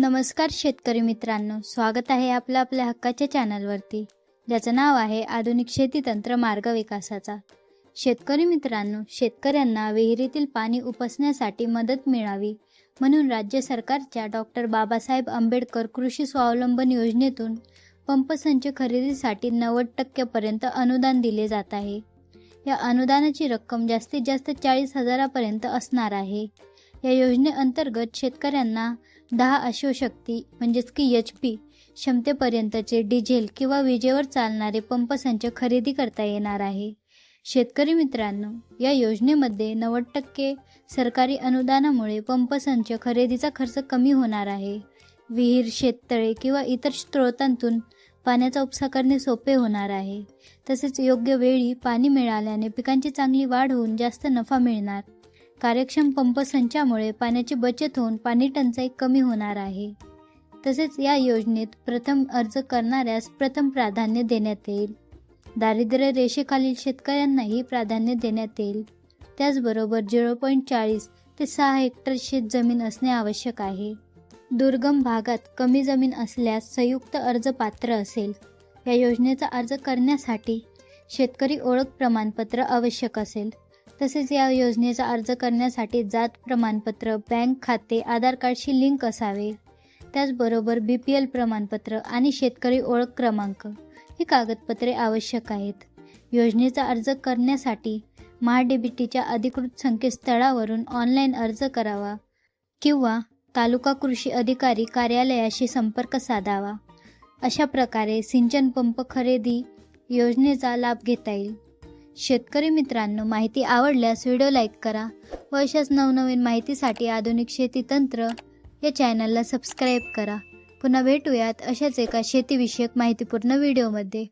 नमस्कार शेतकरी मित्रांनो स्वागत आहे आपलं आपल्या हक्काच्या चॅनलवरती ज्याचं नाव आहे आधुनिक शेती तंत्र मार्ग विकासाचा. शेतकरी मित्रांनो शेतकऱ्यांना विहिरीतील पाणी उपसण्यासाठी मदत मिळावी म्हणून राज्य सरकारच्या डॉक्टर बाबासाहेब आंबेडकर कृषी स्वावलंबन योजनेतून पंपसंच खरेदीसाठी नव्वद टक्क्यापर्यंत अनुदान दिले जात आहे. या अनुदानाची रक्कम जास्तीत जास्त चाळीस हजारापर्यंत असणार आहे. या योजनेअंतर्गत शेतकऱ्यांना दहा अश्वशक्ती म्हणजेच की एच पी क्षमतेपर्यंतचे डिझेल किंवा विजेवर चालणारे पंपसंच खरेदी करता येणार आहे. शेतकरी मित्रांनो या योजनेमध्ये नव्वद टक्के सरकारी अनुदानामुळे पंपसंच खरेदीचा खर्च कमी होणार आहे. विहीर शेततळे किंवा इतर स्रोतांतून पाण्याचा उपसा करणे सोपे होणार आहे. तसेच योग्य वेळी पाणी मिळाल्याने पिकांची चांगली वाढ होऊन जास्त नफा मिळणार. कार्यक्षम पंप संचामुळे पाण्याची बचत होऊन पाणी टंचाई कमी होणार आहे. तसेच या योजनेत प्रथम अर्ज करणाऱ्यास प्रथम प्राधान्य देण्यात येईल. दारिद्र्य रेषेखालील शेतकऱ्यांनाही प्राधान्य देण्यात येईल. त्याचबरोबर झिरो पॉईंट चाळीस ते सहा हेक्टर शेत जमीन असणे आवश्यक आहे. दुर्गम भागात कमी जमीन असल्यास संयुक्त अर्ज पात्र असेल. या योजनेचा अर्ज करण्यासाठी शेतकरी ओळख प्रमाणपत्र आवश्यक असेल. तसेच या योजनेचा अर्ज करण्यासाठी जात प्रमाणपत्र बँक खाते आधार कार्डशी लिंक असावे. त्याचबरोबर बी पी एल प्रमाणपत्र आणि शेतकरी ओळख क्रमांक ही कागदपत्रे आवश्यक आहेत. योजनेचा अर्ज करण्यासाठी महाडीबीटीच्या अधिकृत संकेतस्थळावरून ऑनलाईन अर्ज करावा किंवा तालुका कृषी अधिकारी कार्यालयाशी संपर्क साधावा. अशा प्रकारे सिंचन पंप खरेदी योजनेचा लाभ घेता येईल. शेतकरी मित्रांनो माहिती आवडल्यास व्हिडिओ लाईक करा व अशाच नवनवीन माहितीसाठी आधुनिक शेती तंत्र या चॅनलला सबस्क्राईब करा. पुन्हा भेटूयात अशाच एका शेतीविषयक माहितीपूर्ण व्हिडिओमध्ये.